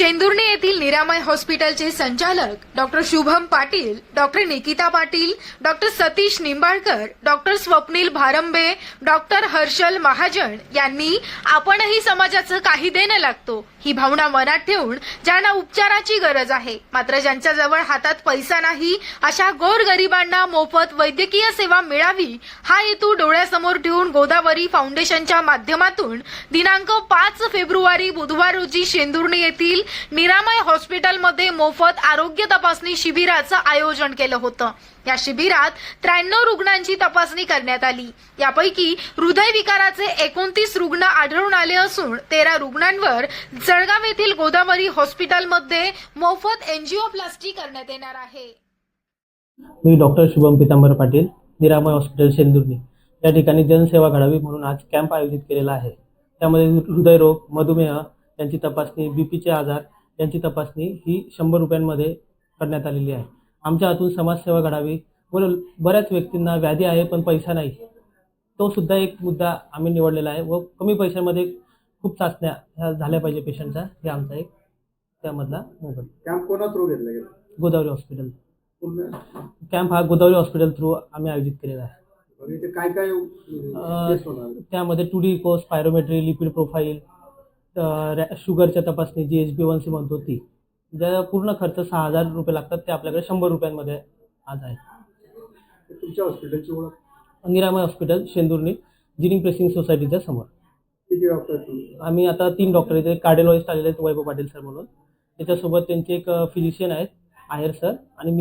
शेंदुर्णी येथील निरामय हॉस्पिटलचे संचालक doctor Shubham Patil doctor Nikita Patil doctor Satish Nimbalkar doctor Swapnil Bharambe doctor Harshal Mahajan यांनी आपणही समाजाचं काही देणं लागतो. ही भावना मनात ठेवून ज्यांना उपचाराची गरज आहे मात्र ज्यांच्याजवळ हातात पैसा नाही अशा गोरगरिबांना मोफत वैद्यकीय सेवा मिळावी हा हेतू डोळ्यासमोर ठेवून गोदावरी फाउंडेशनच्या माध्यमातून दिनांक पाच फेब्रुवारी बुधवार रोजी शेंदुर्णी येथील निरामय हॉस्पिटलमध्ये मोफत आरोग्य तपासणी शिबिराचं आयोजन केलं होतं. या शिबिरात त्र्याण्णव रुग्णांची तपासणी करण्यात आली. यापैकी हृदयविकाराचे एकोणतीस रुग्ण आढळून आले असून तेरा रुग्णांवर जळगाव येथील गोदावरी हॉस्पिटलमध्ये मोफत एन्जिओप्लास्टी करण्यात येणार आहे. मी डॉक्टर शुभम पितांबर पाटील निरामय हॉस्पिटल शेंदुर्णी या ठिकाणी जनसेवा घडावी म्हणून आज कॅम्प आयोजित केलेला आहे. त्यामध्ये हृदयरोग मधुमेह यांची तपासणी बी पीचे आजार यांची तपासणी ही शंभर रुपयांमध्ये करण्यात आलेली आहे. आमच्या हातून समाजसेवा घडावी व बऱ्याच व्यक्तींना व्याधी आहे पण पैसा नाही. तो सुद्धा एक मुद्दा आम्ही निवडलेला आहे व कमी पैशामध्ये खूप चाचण्या ह्या झाल्या पाहिजे पेशंटच्या. हे आमचा एक त्यामधला मोबाईल कॅम्प कोणा थ्रू घेतला गेला? गोदावरी हॉस्पिटल. पूर्ण? कॅम्प हा गोदावरी हॉस्पिटल थ्रू आम्ही आयोजित केलेला आहे. काय काय त्यामध्ये two D course pyrometry lipid profile शुगरच्या तपासणी G H B one C म्हणतो ती. ज्या पूर्ण खर्च सहा हजार रुपये लागतात ते आपल्याकडे शंभर रुपयांमध्ये आज आहे. तुमच्या हॉस्पिटलची ओळख? निरामय हॉस्पिटल शेंदुर्णी जिनिंग प्रेसिंग सोसायटीच्या समोर. किती डॉक्टर तुम्ही आम्ही आता तीन डॉक्टर आहेत कार्डिओलॉजिस्ट आलेले आहेत वैभव पाटील सर म्हणून. त्याच्यासोबत त्यांचे एक फिजिशियन आहेत आहेर सर आणि मी.